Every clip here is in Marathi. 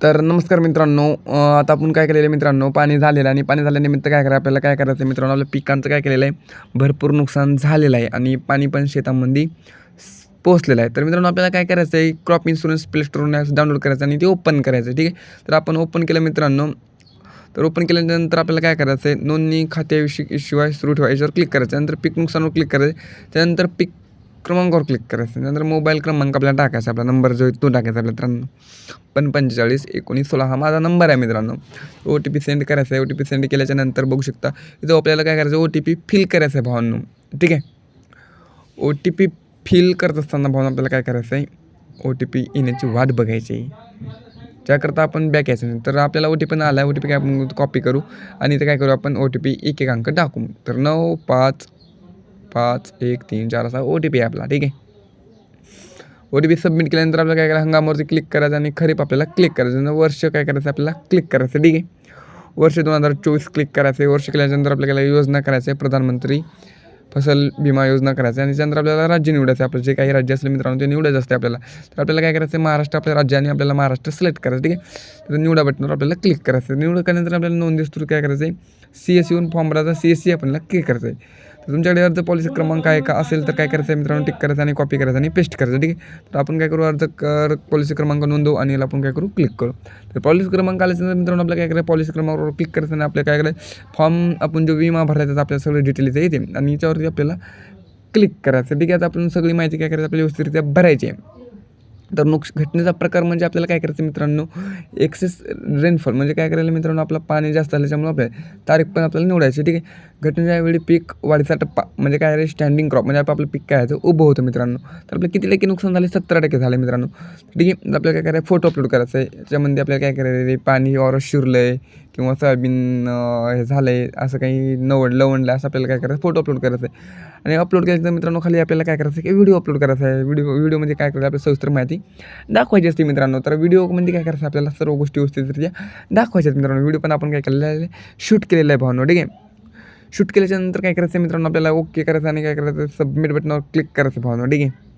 तर नमस्कार मित्रांनो आता आपण काय केलेलं आहे मित्रांनो पाणी झालेलं आहे आणि पाणी झाल्यानिमित्त काय करायचं आपल्याला काय करायचं आहे मित्रांनो आपल्या पिकांचं काय केलेलं आहे भरपूर नुकसान झालेलं आहे आणि पाणी पण शेतामध्ये पोहोचलेलं आहे. तर मित्रांनो आपल्याला काय करायचं आहे क्रॉप इन्शुरन्स प्ले स्टोरून डाउनलोड करायचं आणि ते ओपन करायचं ठीक आहे? तर आपण ओपन केलं मित्रांनो तर ओपन केल्यानंतर आपल्याला काय करायचं आहे नोंदणी खात्याविषयी शिवाय सुरू ठेवायच्यावर क्लिक करायचं त्यानंतर पीक नुकसानवर क्लिक करायचं त्यानंतर पीक क्रमांकावर क्लिक करायचं. त्यानंतर मोबाईल क्रमांक आपल्याला टाकायचा आपला. नंबर जो आहे तो टाकायचा आपल्या मित्रांनो. पण पंचेचाळीस, एकोणीस, सोळा. हा माझा नंबर आहे मित्रांनो. ओ टी पी सेंड करायचा आहे. ओ टी पी सेंड केल्याच्या नंतर बघू शकता इथं आपल्याला काय करायचं ओ टी पी फिल करायचं आहे भावांनो. ठीक आहे? ओ टी पी फिल करत असताना भावना आपल्याला काय करायचं आहे? ओ टी पी येण्याची वाट बघायची आहे. ज्याकरता आपण बॅक यायचं नाही, तर आपल्याला ओ टी पी आला ओ टी पी काय आपण कॉपी करू आणि इथे काय करू आपण? ओ टी पी एक एक अंक टाकू. तर नऊ, पाच पाच एक तीन चार असा ओ टी पी आपला ठीक आहे. ओ टी पी सबमिट केल्यानंतर आपल्याला काय करायचं हंगामावरती क्लिक करायचं आणि खरीप आपल्याला क्लिक करायचं. वर्ष काय करायचं आपल्याला क्लिक करायचं ठीक आहे. वर्ष दोन हजार चोवीस क्लिक करायचं आहे. वर्ष केल्यानंतर आपल्याला योजना करायचं आहे? प्रधानमंत्री फसल विमा योजना करायचं आहे. आणि त्यानंतर आपल्याला राज्य निवडायचं आपलं जे काही राज्य असेल मित्रांनो ते निवडायचं असते आपल्याला. तर आपल्याला काय करायचं आहे? महाराष्ट्र आपल्या राज्याने आपल्याला महाराष्ट्र सिलेक्ट करायचं ठीक आहे. तर निवडा बटनवर आपल्याला क्लिक करायचं निवड केल्यानंतर आपल्याला नोंद दिसतो काय करायचं आहे? सी एस येऊन फॉर्म भरायचा सी एस सी आपल्याला क्लिक करायचं आहे. तर तुमच्याकडे अर्ज पॉलिसी क्रमांक आहे का? असेल तर काय करायचं आहे मित्रांनो? टिक करायचं आणि कॉपी करायचं आणि पेस्ट करायचं ठीक आहे? तर आपण काय करू? अर्ज कर पॉलिसी क्रमांक नोंदवू आणि याला आपण काय करू? क्लिक करू. तर पॉलिसी क्रमांक आल्याच्यानंतर मित्रांनो आपल्याला काय करायचं पॉलिसी क्रमांकावर क्लिक करायचं आणि आपल्याला काय करायचं फॉर्म आपण जो विमा भरायचा त्याचं आपल्याला सगळे डिटेल्स येते. आणि याच्यावरती आपल्याला क्लिक करायचं. ठीक आहे? आता आपण सगळी माहिती काय करायचं? आपल्याला व्यवस्थितरित्या भरायची आहे. तर नुकस घटनेचा प्रकार म्हणजे आपल्याला काय करायचं मित्रांनो? एक्सेस रेनफॉल म्हणजे काय करायला मित्रांनो? आपलं पाणी जास्त आल्याच्यामुळे आपल्याला तारीख पण आपल्याला निवडायची ठीक आहे? घटनेच्या वेळी पीक वाढीचा टप्पा म्हणजे काय आहे? स्टँडिंग क्रॉप म्हणजे आपलं पीक काय आहे? उभं होतं मित्रांनो. तर आपलं किती टक्के नुकसान झाले? सत्तर टक्के झाले मित्रांनो. ठीक आहे? आपल्याला काय करायचं? फोटो अपलोड करायचं आहे. त्याच्यामध्ये आपल्याला काय करायचं? पाणी ऑर शिरलं आहे किंवा सोयाबीन हे झालं आहे असं काही नवड लवणलं असं आपल्याला काय करायचं फोटो अपलोड करायचं आहे. आणि अपलोड केल्यानंतर मित्रांनो खाली आपल्याला काय करायचं आहे की व्हिडिओ अपलोड करायचा आहे. व्हिडिओ व्हिडिओमध्ये काय करायचं आपल्याला सविस्तर माहिती दाखवायची असते मित्रांनो. तर व्हिडिओमध्ये काय करायचं आपल्याला सर्व गोष्टी व्यवस्थितरित्या दाखवायच्या आहेत मित्रांनो. व्हिडिओ पण आपण काय केलेलं आहे? शूट केलेलं आहे भावनो. ठीक आहे? शूट केल्याच्यानंतर काय करायचं आहे मित्रांनो? आपल्याला ओके करायचं आणि काय करायचं सबमिट बटनावर क्लिक करायचं भावनो. ठीक आहे?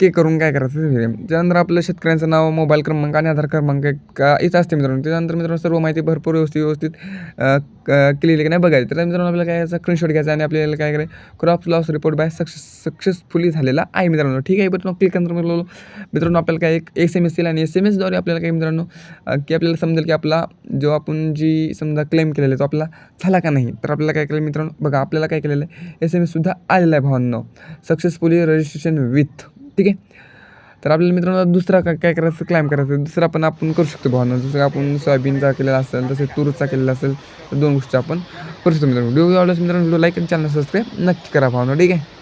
ते करून काय करायचं ते त्यानंतर आपलं शेतकऱ्यांचं नाव मोबाईल क्रमांक आणि आधार क्रमांक का इथं असते मित्रांनो. त्यानंतर मित्रांनो सर्व माहिती भरपूर व्यवस्थित व्यवस्थित केलेली की नाही बघायची. तर मित्रांनो आपल्याला काय याचा स्क्रीनशॉट घ्यायचा आणि आपल्याला काय करायचं? Crop loss report by success successfully झालेला आहे मित्रांनो. ठीक आहे मित्रांनो क्लिक नंतर मित्रांनो मित्रांनो आपल्याला काय एक एस एम एस येईल आणि एस एम एसद्वारे आपल्याला काय मित्रांनो की आपल्याला समजेल की आपला जो आपण जी समजा क्लेम केलेला आहे तो आपला झाला का नाही? तर आपल्याला काय केलं मित्रांनो बघा आपल्याला काय केलेलं आहे? एस एम एससुद्धा आलेला आहे भावांनो. सक्सेसफुली रजिस्ट्रेशन विथ ठीक आहे? तर आपल्याला मित्रांनो दुसरा काय काय करायचं? क्लाइम करायचं. दुसरा पण आपण करू शकतो भावना. जसं आपण सोयाबीनचा केलेला असेल तसेच तूरचा केलेला असेल तर दोन गोष्टी आपण करू शकतो मित्रांनो. व्हिडिओ आवडल्यास मित्रांनो व्हिडिओ लाईक आणि चॅनल सबस्क्राईब नक्की करा भावना ठीक आहे?